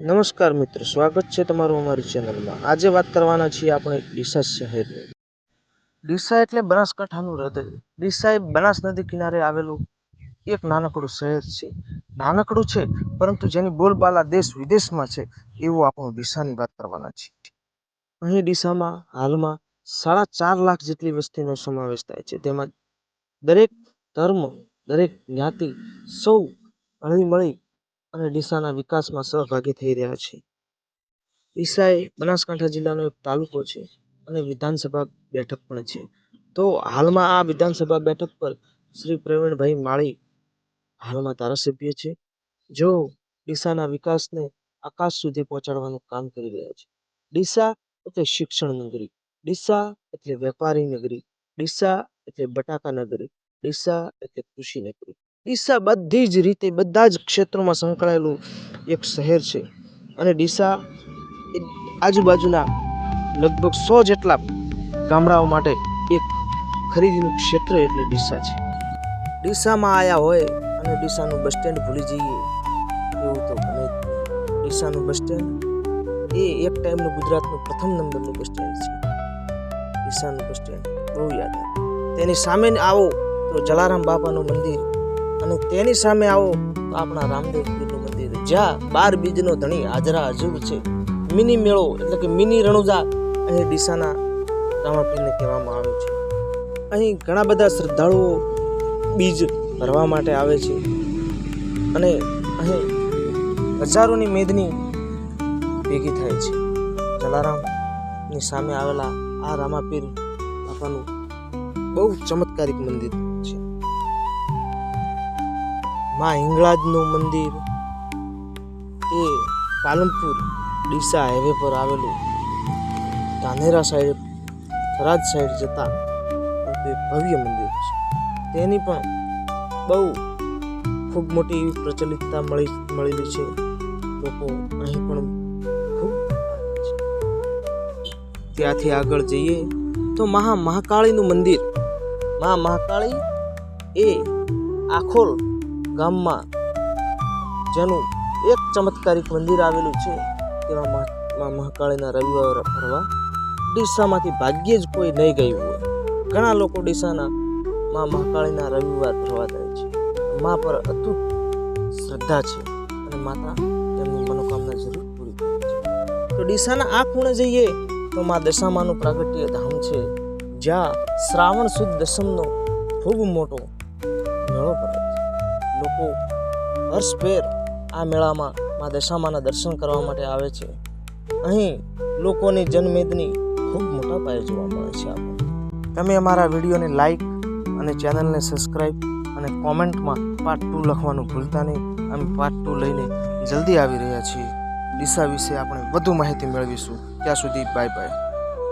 નમસ્કાર મિત્રો, સ્વાગત છે તમારું અમારી ચેનલમાં. આજે વાત કરવાના છીએ આપણે ડીસા શહેરની. ડીસા એટલે બનાસકાંઠાનું હૃદય. ડીસા એ બનાસ નદી કિનારે આવેલું એક નાનકડું શહેર છે. નાનકડું છે, પરંતુ જેની બોલબાલા દેશ વિદેશમાં છે, એવું આપણું ડીસાની વાત કરવાના છીએ. અહીં ડીસામાં હાલમાં સાડા ચાર લાખ જેટલી વસ્તીનો સમાવેશ થાય છે. તેમાં દરેક ધર્મ, દરેક જ્ઞાતિ સૌ હળી મળી અને ડીસાના વિકાસમાં સહભાગી થઈ રહ્યા છે. ડીસા એ બનાસકાંઠા જિલ્લાનો એક તાલુકો છે અને વિધાનસભા બેઠક પણ છે. તો હાલમાં આ વિધાનસભા બેઠક પર શ્રી પ્રવીણભાઈ માળી હાલમાં ધારાસભ્ય છે, જો ડીસાના વિકાસને આકાશ સુધી પહોંચાડવાનું કામ કરી રહ્યા છે. ડીસા એટલે શિક્ષણ નગરી, ડીસા એટલે વેપારી નગરી, ડીસા એટલે બટાકા નગરી, ડીસા એટલે કૃષિ નગરી. ડીસા બધી જ રીતે, બધા જ ક્ષેત્રોમાં સંકળાયેલું એક શહેર છે. અને ડીસા એ આજુબાજુના લગભગ સો જેટલા ગામડાઓ માટે એક ખરીદીનું ક્ષેત્ર એટલે ડીસા છે. ડીસામાં આવ્યા હોય અને ડીસાનું બસ સ્ટેન્ડ ભૂલી જઈએ એવું તો બને ડીસાનું બસ સ્ટેન્ડ એ એક ટાઈમનું ગુજરાતનું પ્રથમ નંબરનું બસ સ્ટેન્ડ છે. ડીસાનું બસ સ્ટેન્ડ બહુ યાદ આવે. તેની સામે આવો તો જલારામ બાપાનું મંદિર અને તેની સામે આવો તો આપણા રામદેવ પીરનું મંદિર. જ્યાં બાર બીજનો ધણી હાજરા હજુર છે. મિની મેળો એટલે કે મિની રણુજા અહીં ડીસાના રામાપીરને કહેવામાં આવે છે. અહીં ઘણા બધા શ્રદ્ધાળુઓ બીજ ભરવા માટે આવે છે. અને અહીં હજારોની મેદની ભેગી થાય છે. જલારામની સામે આવેલા આ રામાપીર બાપાનું બહુ ચમત્કારિક મંદિર છે. માં હિંગળાજનું મંદિર એ પાલનપુર, ડીસા હાઈવે પર આવેલું. ધાનેરા સાઈડ થરાદ સાઈડ જતા ભવ્ય મંદિર છે. તેની પણ બહુ ખૂબ મોટી એવી પ્રચલિતતા મળી, મળેલી છે. લોકો અહીં પણ ખૂબ ત્યાંથી આગળ જઈએ તો મહા મહાકાળીનું મંદિર. મહા મહાકાળી એ આખોલ ગામમાં જેનું એક ચમત્કારિક મંદિર આવેલું છે તેવા મા મા મહાકાળીના રવિવાર ફરવા ડીસામાંથી ભાગ્યે જ કોઈ નહીં ગયું હોય. ઘણા લોકો ડીસાના મા મહાકાળીના રવિવાર ફરવા જાય છે. મા પર અતૂટ શ્રદ્ધા છે અને માતા તેમની મનોકામના જરૂર પૂરી કરે છે. તો ડીસાના આ ખૂણે જઈએ તો મા દશામાનું પ્રાગટ્ય ધામ છે, જ્યાં શ્રાવણ સુદ દસમનો ખૂબ મોટો મેળો ભરાય છે. લોકો વર્ષભેર આ મેળામાં મા દશામાના દર્શન કરવા માટે આવે છે. અહીં લોકોની જનમેદની ખૂબ મોટા પાયે જોવા મળે છે આપણને. તમે અમારા વિડીયોને લાઈક અને ચેનલને સબસ્ક્રાઈબ અને કોમેન્ટમાં પાર્ટ ટુ લખવાનું ભૂલતા નહીં. અમે પાર્ટ ટુ લઈને જલ્દી આવી રહ્યા છીએ. ડીસા વિશે આપણે વધુ માહિતી મેળવીશું. ત્યાં સુધી બાય બાય